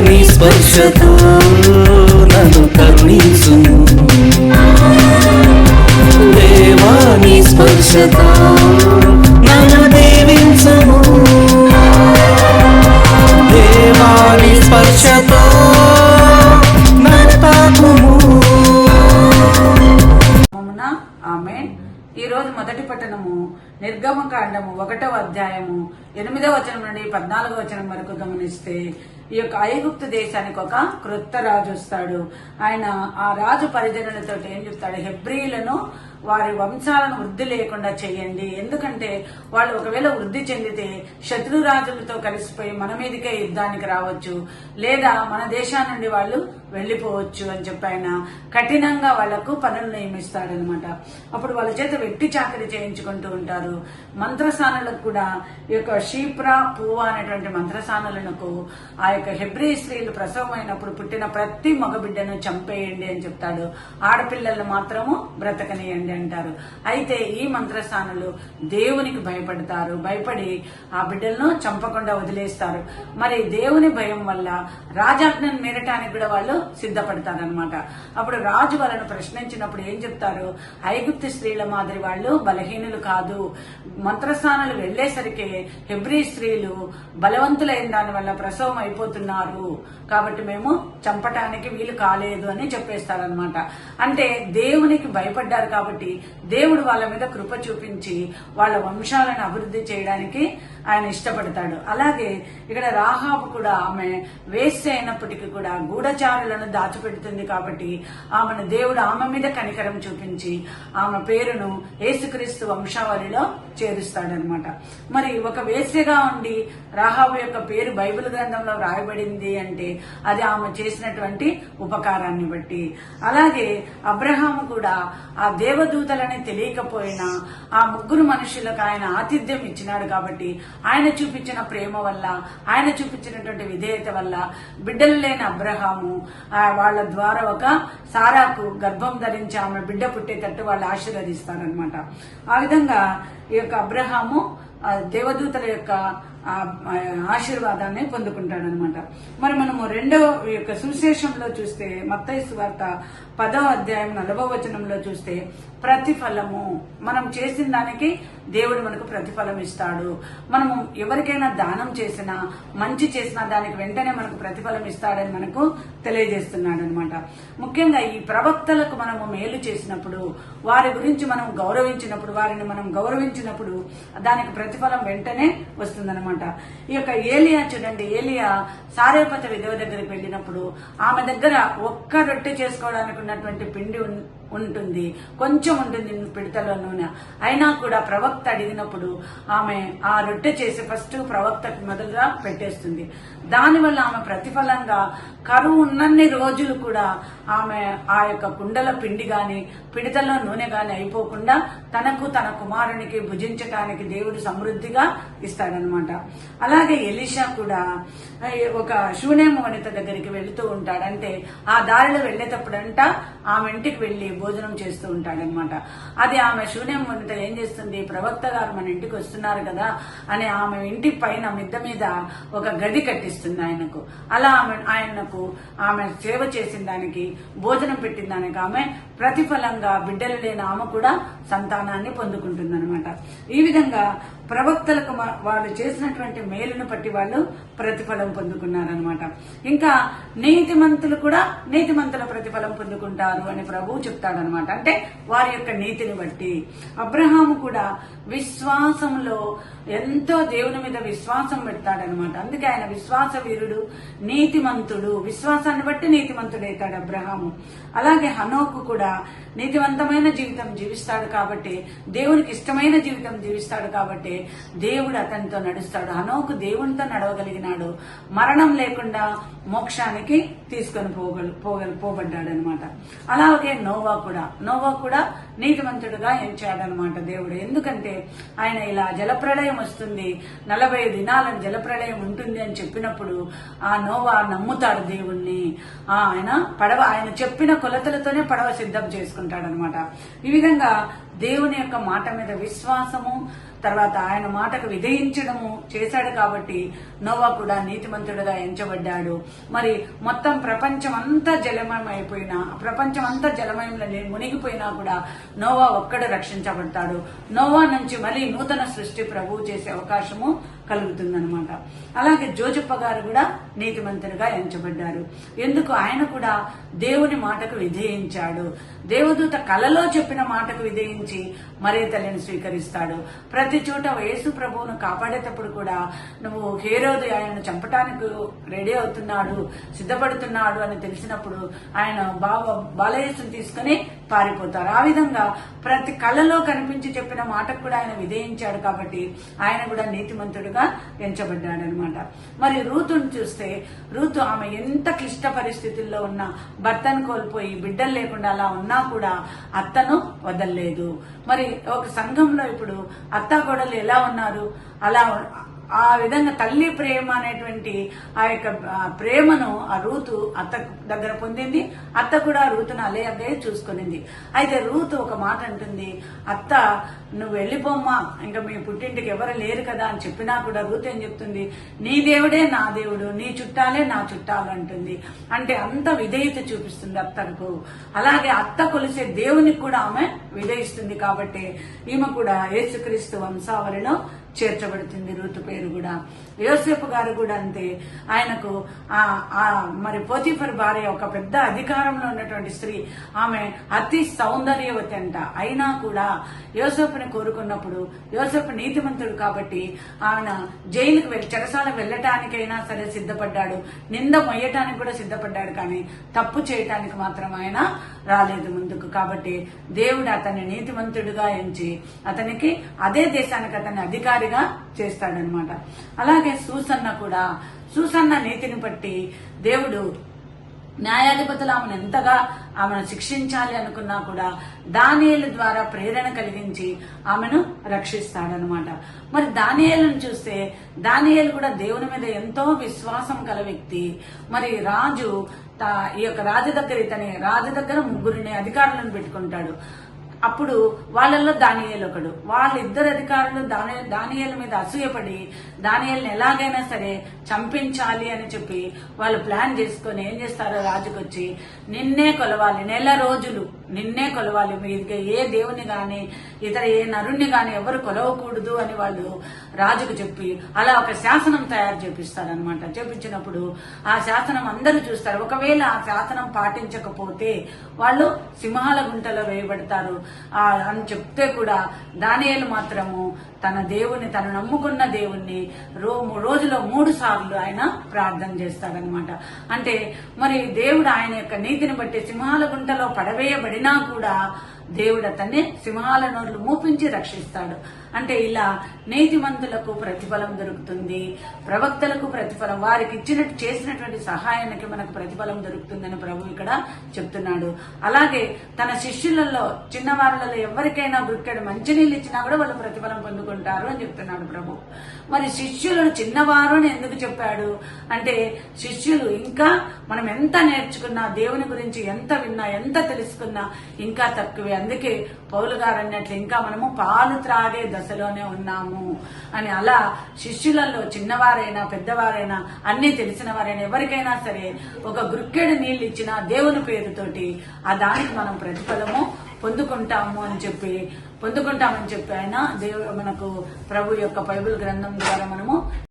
నీ స్పర్శతో నన్ను కరుణించుము. దేవా నీ స్పర్శతో నన్ను దీవించుము. దేవా నీ స్పర్శతో ఈరోజు ఈ రోజు మొదటి పట్టణము నిర్గమకాండము ఒకటవ అధ్యాయము ఎనిమిదవ వచనం నుండి పద్నాలుగో వచనం వరకు గమనిస్తే ఈ యొక్క ఐగుప్తు దేశానికి ఒక క్రొత్త రాజు వస్తాడు. ఆయన ఆ రాజు పరిజనులతో ఏం చెప్తాడు? హెబ్రిలను వారి వంశాలను వృద్ధి లేకుండా చేయండి. ఎందుకంటే వాళ్ళు ఒకవేళ వృద్ధి చెందితే శత్రు రాజులతో కలిసిపోయి మన మీదకే యుద్ధానికి రావచ్చు. లేదా మన దేశా నుండి వాళ్ళు వెళ్ళిపోవచ్చు అని చెప్పి ఆయన కఠినంగా వాళ్ళకు పనులు నియమిస్తాడనమాట అప్పుడు వాళ్ళ చేత వెట్టి చాకరి చేయించుకుంటూ ఉంటారు. మంత్రసానులకు కూడా ఈ యొక్క షీప్రా పువ్వ అనేటువంటి మంత్రసానులకు ఆ యొక్క హెబ్రి స్త్రీలు ప్రసవం అయినప్పుడు పుట్టిన ప్రతి మగబిడ్డను చంపేయండి అని చెప్తాడు. ఆడపిల్లలను మాత్రము బ్రతకనియండి. అంటారు అయితే ఈ మంత్రస్థానులు దేవునికి భయపడతారు. భయపడి ఆ బిడ్డలను చంపకుండా వదిలేస్తారు. మరి దేవుని భయం వల్ల రాజాజ్ఞను మీరటానికి కూడా వాళ్ళు సిద్ధపడతారనమాట అప్పుడు రాజు వాళ్ళను ప్రశ్నించినప్పుడు ఏం చెప్తారు? ఐగుప్తి స్త్రీల మాదిరి వాళ్ళు బలహీనులు కాదు. మంత్రస్థానాలు వెళ్ళేసరికి హెబ్రీ స్త్రీలు బలవంతులైన దాని వల్ల ప్రసవం అయిపోతున్నారు. కాబట్టి మేము చంపటానికి వీలు కాలేదు అని చెప్పేస్తారనమాట అంటే దేవునికి భయపడ్డారు కాబట్టి దేవుడు వాళ్ళ మీద కృప చూపించి వాళ్ళ వంశాలను అభివృద్ధి చేయడానికి ఆయన ఇష్టపడతాడు. అలాగే ఇక్కడ రాహాబు కూడా ఆమె వేస్ట్ అయినప్పటికీ కూడా గూఢచారులను దాచిపెడుతుంది కాబట్టి ఆమెను దేవుడు ఆమె మీద కనికరం చూపించి ఆమె పేరును యేసుక్రీస్తు వంశావళిలో చేరుస్తాడనమాట. మరి ఒక వేశ్యగా ఉండి రాహాబు యొక్క పేరు బైబిల్ గ్రంథంలో రాయబడింది అంటే అది ఆమె చేసినటువంటి ఉపకారాన్ని బట్టి. అలాగే అబ్రహాము కూడా ఆ దేవదూతలని తెలియకపోయినా ఆ ముగ్గురు మనుషులకు ఆయన ఆతిథ్యం ఇచ్చినాడు కాబట్టి ఆయన చూపించిన ప్రేమ వల్ల ఆయన చూపించినటువంటి విధేయత వల్ల బిడ్డలు లేని అబ్రహాము వాళ్ళ ద్వారా ఒక సారాకు గర్భం ధరించి ఆమె బిడ్డ పుట్టేటట్టు వాళ్ళు ఆశీర్వదిస్తారనమాట. ఆ విధంగా ఈ యొక్క అబ్రహాము దేవదూతల యొక్క ఆశీర్వాదాన్ని పొందుకుంటాడనమాట. మరి మనము రెండవ యొక్క సువిశేషంలో చూస్తే మత్తైసు వార్త పదవ అధ్యాయం నలభవ వచనంలో చూస్తే ప్రతిఫలము. మనం చేసిన దానికి దేవుడు మనకు ప్రతిఫలం ఇస్తాడు. మనము ఎవరికైనా దానం చేసినా మంచి చేసినా దానికి వెంటనే మనకు ప్రతిఫలం ఇస్తాడని మనకు తెలియజేస్తున్నాడు అనమాట ముఖ్యంగా ఈ ప్రవక్తలకు మనము మేలు చేసినప్పుడు వారి గురించి మనం గౌరవించినప్పుడు వారిని మనం గౌరవించినప్పుడు దానికి ప్రతిఫలం వెంటనే వస్తుందనమాట ఈ యొక్క ఏలియా చూడండి ఏలియా సారేపత విధవ దగ్గరికి వెళ్ళినప్పుడు ఆమె దగ్గర ఒక్క రొట్టె చేసుకోవడానికి ఉన్నటువంటి పిండి ఉంటుంది. కొంచెం ఉంటుంది పిడతలో నూనె. అయినా కూడా ప్రవక్త అడిగినప్పుడు ఆమె ఆ రొట్టె చేసి ఫస్ట్ ప్రవక్తకు మొదలుగా పెట్టేస్తుంది. దానివల్ల ఆమె ప్రతిఫలంగా కరువు ఉన్నన్ని రోజులు కూడా ఆమె ఆ యొక్క కుండల పిండి గాని పిడితల్లో నూనె గాని అయిపోకుండా తనకు తన కుమారునికి భుజించటానికి దేవుడు సమృద్ధిగా ఇస్తాడనమాట అలాగే ఎలిషా కూడా ఒక శూనేమ వనిత దగ్గరికి వెళుతూ ఉంటాడంటే ఆ దారిలో వెళ్ళేటప్పుడంట ఆమె ఇంటికి వెళ్ళి భోజనం చేస్తూ ఉంటాడనమాట. అది ఆమె శూన్యం ఉన్నత ఏం చేస్తుంది? ప్రవక్త గారు మన ఇంటికి వస్తున్నారు కదా అని ఆమె ఇంటి పైన మిద్ద మీద ఒక గది కట్టిస్తుంది ఆయనకు. అలా ఆమె ఆయనకు ఆమె సేవ చేసిన దానికి భోజనం పెట్టిన దానికి ఆమె ప్రతిఫలంగా బిడ్డలు లేని ఆమె కూడా సంతానాన్ని పొందుకుంటుందన్నమాట ఈ విధంగా ప్రవక్తలకు వాళ్ళు చేసినటువంటి మేలును బట్టి వాళ్ళు ప్రతిఫలం పొందుకున్నారనమాట ఇంకా నీతిమంతులు కూడా నీతిమంతుల ప్రతిఫలం పొందుకుంటారు అని ప్రభువు చెప్తాడనమాట అంటే వారి యొక్క నీతిని బట్టి. అబ్రహాము కూడా విశ్వాసంలో ఎంతో దేవుని మీద విశ్వాసం పెడతాడనమాట అందుకే ఆయన విశ్వాస వీరుడు నీతిమంతుడు. విశ్వాసాన్ని బట్టి నీతిమంతుడైతాడు అబ్రహాము. అలాగే హనోకు కూడా నీతివంతమైన జీవితం జీవిస్తాడు కాబట్టి దేవునికి ఇష్టమైన జీవితం జీవిస్తాడు కాబట్టి దేవుడు అతనితో నడుస్తాడు. హనోకు దేవునితో నడవగలిగినాడు. మరణం లేకుండా మోక్షానికి తీసుకొని పోగలు పోగలు పోబడ్డాడు అనమాట అలాగే నోవా కూడా. నోవా కూడా నీతిమంతుడుగా ఎంచాడనమాట దేవుడు. ఎందుకంటే ఆయన ఇలా జలప్రళయం వస్తుంది. నలభై దినాలను జలప్రళయం ఉంటుంది అని చెప్పినప్పుడు ఆ నోవా నమ్ముతాడు దేవుణ్ణి. ఆ ఆయన పడవ ఆయన చెప్పిన కొలతలతోనే పడవ సిద్ధం చేసుకుంటాడనమాట. ఈ విధంగా దేవుని యొక్క మాట మీద విశ్వాసము తర్వాత ఆయన మాటకు విధేయించడము చేశాడు కాబట్టి నోవా కూడా నీతిమంతుడుగా ఎంచబడ్డాడు. మరి మొత్తం ప్రపంచం అంతా జలమయం అయిపోయినా ప్రపంచం అంతా జలమయంలో మునిగిపోయినా కూడా నోవా ఒక్కడు రక్షించబడతాడు. నోవా నుంచి మళ్ళీ నూతన సృష్టి ప్రభువు చేసే అవకాశము కలుగుతుందనమాట అలాగే జోజప్ప గారు కూడా నీతిమంతునిగా ఎంచబడ్డారు. ఎందుకు? ఆయన కూడా దేవుని మాటకు విధేయించాడు. దేవదూత కలలో చెప్పిన మాటకు విధేయించి మరే తల్లిని స్వీకరిస్తాడు. ప్రతి చోట యేసు ప్రభువును కాపాడేటప్పుడు కూడా నువ్వు హేరోదు ఆయనను చంపటానికి రెడీ అవుతున్నాడు సిద్ధపడుతున్నాడు అని తెలిసినప్పుడు ఆయన బాబ బాలయేసుని తీసుకుని పారిపోతారు. ఆ విధంగా ప్రతి కళలో కనిపించి చెప్పిన మాటకు కూడా ఆయన విధేయించాడు కాబట్టి ఆయన కూడా నీతిమంతుడుగా ఎంచబడ్డాడు అనమాట మరి రూతును చూస్తే రూతు ఆమె ఎంత క్లిష్ట పరిస్థితుల్లో ఉన్నా భర్తను కోల్పోయి బిడ్డలు లేకుండా అలా ఉన్నా కూడా అత్తను వదలలేదు. మరి ఒక సంఘంలో ఇప్పుడు అత్త గొడవలు ఎలా ఉన్నారు? అలా ఆ విధంగా తల్లి ప్రేమ అనేటువంటి ఆ యొక్క ప్రేమను ఆ రూతు అత్త దగ్గర పొందింది. అత్త కూడా రూతును అలే అదే చూసుకునింది. అయితే రూతు ఒక మాట అంటుంది అత్త నువ్వు వెళ్ళిపోమ్మా. ఇంకా మీ పుట్టింటికి ఎవరు లేరు కదా అని చెప్పినా కూడా రూతు ఏం చెప్తుంది నీ దేవుడే నా దేవుడు నీ చుట్టాలే నా చుట్టాలు అంటుంది. అంటే అంత విధేయత చూపిస్తుంది అత్తకు. అలాగే అత్త కొలిసే దేవునికి కూడా ఆమె విధేయిస్తుంది కాబట్టి ఈమె కూడా యేసుక్రీస్తు వంశావళిలో చేర్చబడుతుంది ఋతు పేరు కూడా. యోసేపు గారు కూడా అంతే. ఆయనకు ఆ ఆ మరి పోతీఫర్ భార్య ఒక పెద్ద అధికారంలో ఉన్నటువంటి స్త్రీ. ఆమె అతి సౌందర్యవతి అంట. అయినా కూడా యోసేపుని కోరుకున్నప్పుడు యోసేపు నీతిమంతుడు కాబట్టి ఆయన జైలుకు వెళ్ళి చెరసాల వెళ్ళటానికైనా సరే సిద్ధపడ్డాడు. నింద మొయ్యటానికి కూడా సిద్ధపడ్డాడు కానీ తప్పు చేయటానికి మాత్రం ఆయన రాలేదు ముందుకు. కాబట్టి దేవుడు అతన్ని నీతిమంతుడుగా ఎంచి అతనికి అదే దేశానికి అతన్ని వారిగా చేస్తాడనమాట. అలాగే సూసన్న కూడా సూసన్న నీతిని బట్టి దేవుడు న్యాయాధిపతులు ఆమెను ఎంతగా ఆమెను శిక్షించాలి అనుకున్నా కూడా దానియల ద్వారా ప్రేరణ కలిగించి ఆమెను రక్షిస్తాడనమాట. మరి దానియలను చూస్తే దానియలు కూడా దేవుని మీద ఎంతో విశ్వాసం కల వ్యక్తి. మరి రాజు ఈ యొక్క రాజు దగ్గర ఇతని రాజు దగ్గర ముగ్గురిని అధికారులను పెట్టుకుంటాడు. అప్పుడు వాళ్ళల్లో దానియేలు ఒకడు. వాళ్ళిద్దరు అధికారులు దాని దానియేలు మీద అసూయపడి దానియేల్ని ఎలాగైనా సరే చంపించాలి అని చెప్పి వాళ్ళు ప్లాన్ చేసుకొని ఏం చేస్తారో రాజుకొచ్చి నిన్నే కొలవాలి నెల రోజులు నిన్నే కొలవాలి మీదిగా ఏ దేవుని గాని ఇతర ఏ నరుణ్ణి గాని ఎవరు కొలవకూడదు అని వాళ్ళు రాజుకు చెప్పి అలా ఒక శాసనం తయారు చేపిస్తారనమాట చేపించినప్పుడు ఆ శాసనం అందరూ చూస్తారు. ఒకవేళ ఆ శాసనం పాటించకపోతే వాళ్ళు సింహాల గుంటలో వేయబడతారు. అని చెప్తే కూడా దానియలు మాత్రము తన దేవుని తను నమ్ముకున్న దేవుణ్ణి రో రోజులో మూడు సార్లు ఆయన ప్రార్థన చేస్తాడనమాట అంటే మరి దేవుడు ఆయన యొక్క నీతిని బట్టి సింహాల గుంటలో పడవేయబడినా కూడా దేవుడు అతన్ని సింహాల నోర్లు మూపించి రక్షిస్తాడు. అంటే ఇలా నీతిమంతులకు ప్రతిఫలం దొరుకుతుంది. ప్రవక్తలకు ప్రతిఫలం వారికి ఇచ్చినట్టు చేసినటువంటి సహాయానికి మనకు ప్రతిఫలం దొరుకుతుందని ప్రభు ఇక్కడ చెప్తున్నాడు. అలాగే తన శిష్యులలో చిన్నవారులలో ఎవరికైనా గురికెడు మంచినీళ్ళు ఇచ్చినా కూడా వాళ్ళు ప్రతిఫలం పొందుకుంటారు అని చెప్తున్నాడు ప్రభు. మరి శిష్యులను చిన్నవారు అని ఎందుకు చెప్పాడు? అంటే శిష్యులు ఇంకా మనం ఎంత నేర్చుకున్నా దేవుని గురించి ఎంత విన్నా ఎంత తెలుసుకున్నా ఇంకా తక్కువే అందుకే పౌలు గారు అన్నట్లు ఇంకా మనము పాలు త్రాగే దశలోనే ఉన్నాము అని అలా శిష్యులలో చిన్నవారైనా పెద్దవారైనా అన్ని తెలిసిన వారైనా ఎవరికైనా సరే ఒక గుక్కెడు నీళ్ళు ఇచ్చిన దేవుని పేరుతోటి ఆ దానికి మనం ప్రతిఫలము పొందుకుంటాము అని చెప్పి పొందుకుంటామని చెప్పి ఆయన దేవు మనకు ప్రభు యొక్క బైబిల్ గ్రంథం ద్వారా మనము